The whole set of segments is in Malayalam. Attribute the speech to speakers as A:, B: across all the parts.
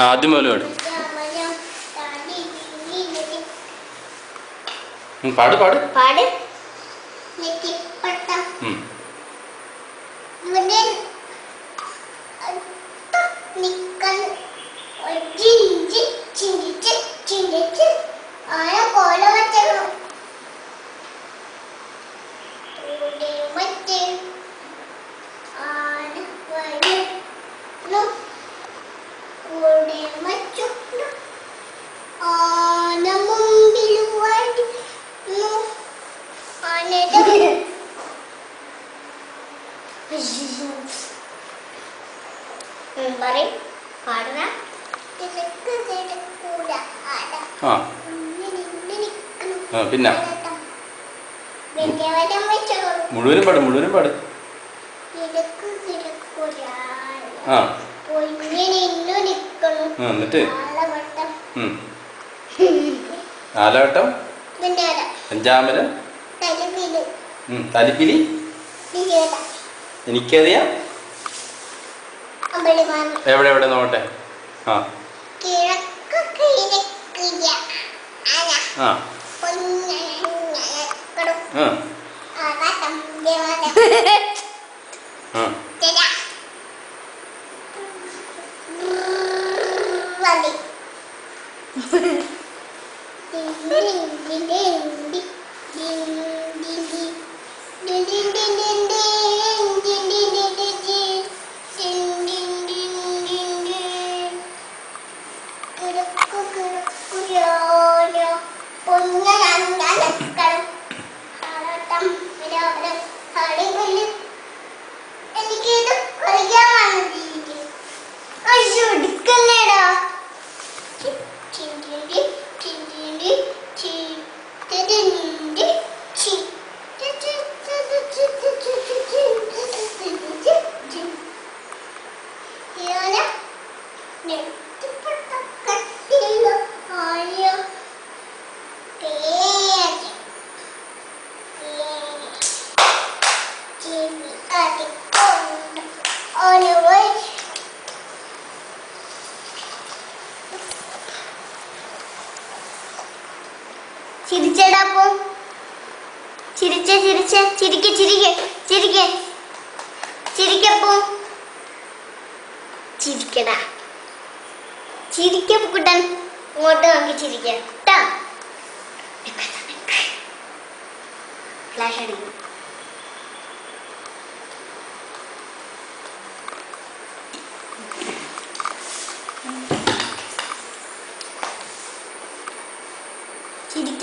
A: ആദ്യം മുതൽ പാടു. പാട് പാട്.
B: ചിന്തിച്ച് ചിന്തിച്ച് ചിന്തിച്ച് ആന കോല
A: ആ. ആ പിന്നെ? മുഴുവനും പാടും മുഴുവനും പാടും. ആ. എന്നിട്ട്? നാലാവട്ടം അഞ്ചാമരം തലിപ്പിലി എനിക്കറിയാം എവിടെ എവിടെ നോട്ടെ ആ ആ
B: Ding ding ding ding ding ചിരിച്ചടാപ്പോ ചിരിച്ച ചിരിച്ച ചിരിക്ക ചിരിക്ക ചിരിക്ക. ചിരിക്കപ്പോ ചിരിക്കടാ. ചിരിക്കപ്പോ ഇങ്ങോട്ട് നോക്കി ചിരിക്കാം കേട്ടാ ഫ്ലാഷ് അടിക്കും.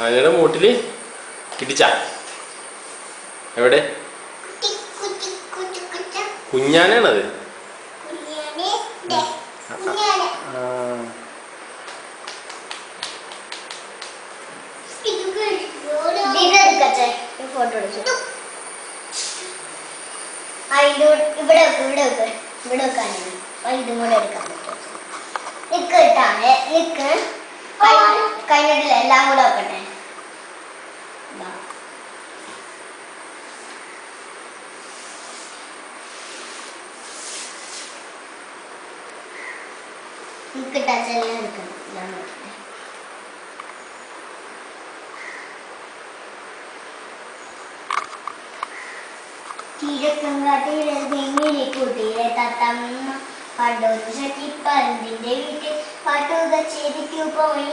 A: ആനയുടെ മൂട്ടിൽ കിടിച്ച എവിടെ കുഞ്ഞാനാണത്
B: ഫോട്ടോ ഇവിടെ ഇവിടെ ഇവിടെ വെക്കാനാണ് ഇതും കൂടെ എടുക്കാൻ പറ്റും നിൽക്കിട്ടാണ് നിൽക്ക് കഴിഞ്ഞിട്ടില്ല എല്ലാം കൂടെ വെക്കട്ടെ. എനിക്ക് ടച്ച് എല്ലാം എടുക്കണം ഞാൻ നോക്കട്ടെ തീരക്കങ്കാട്ടിയിലെ നീങ്ങിയിരിക്കും തീരെ തത്തമ്മ. പണ്ടൊരു ചട്ടിപ്പരന്തിന്റെ വീട്ടിൽ പാട്ട് കച്ചേരിക്കു പോയി.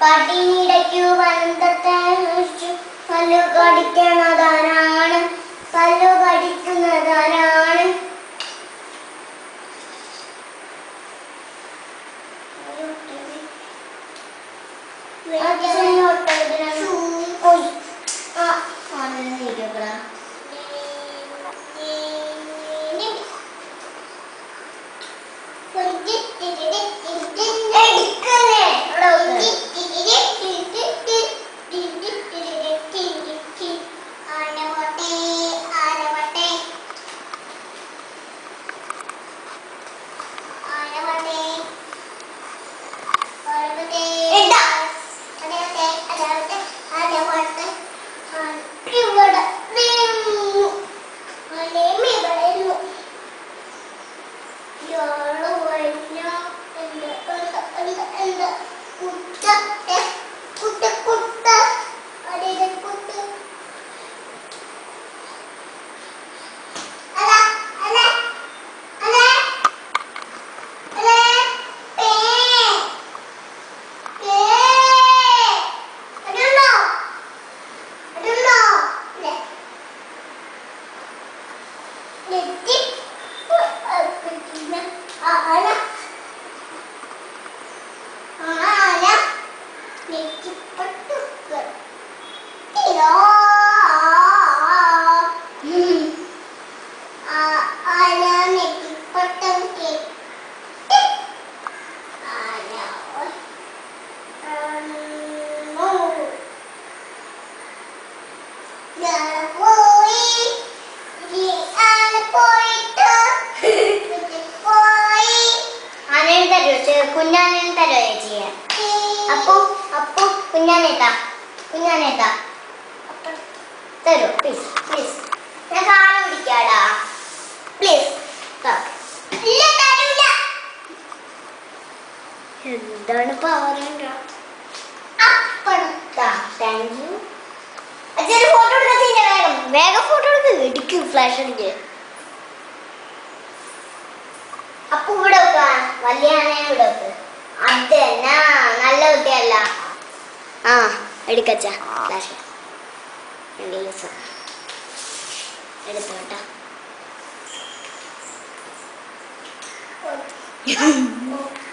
B: പാട്ടിനിടയ്ക്കു
A: വന്തത്തെ കടിക്കണതാ കുഞ്ഞാനേത്താ കുഞ്ഞാനേത്താ തരൂ പ്ലീസ് പ്ലീസ് ഞാൻ കാൽ പിടിക്കാടാ പ്ലീസ് എന്താണ് പറയണ്ട?
B: അപ്പണം
A: താങ്ക് യു അച്ഛന് ഫോട്ടോ എടുക്കാൻ വേഗം. വേഗം ഫോട്ടോ എടുക്ക്. ഇടിക്കും ഫ്ലാഷ് അടിക്ക്. അപ്പൊ ഇവിടെ വലിയ ആനയെ ഇവിടെ നല്ല കുട്ടിയല്ല എടുക്കച്ച. എടുത്തോട്ടാ.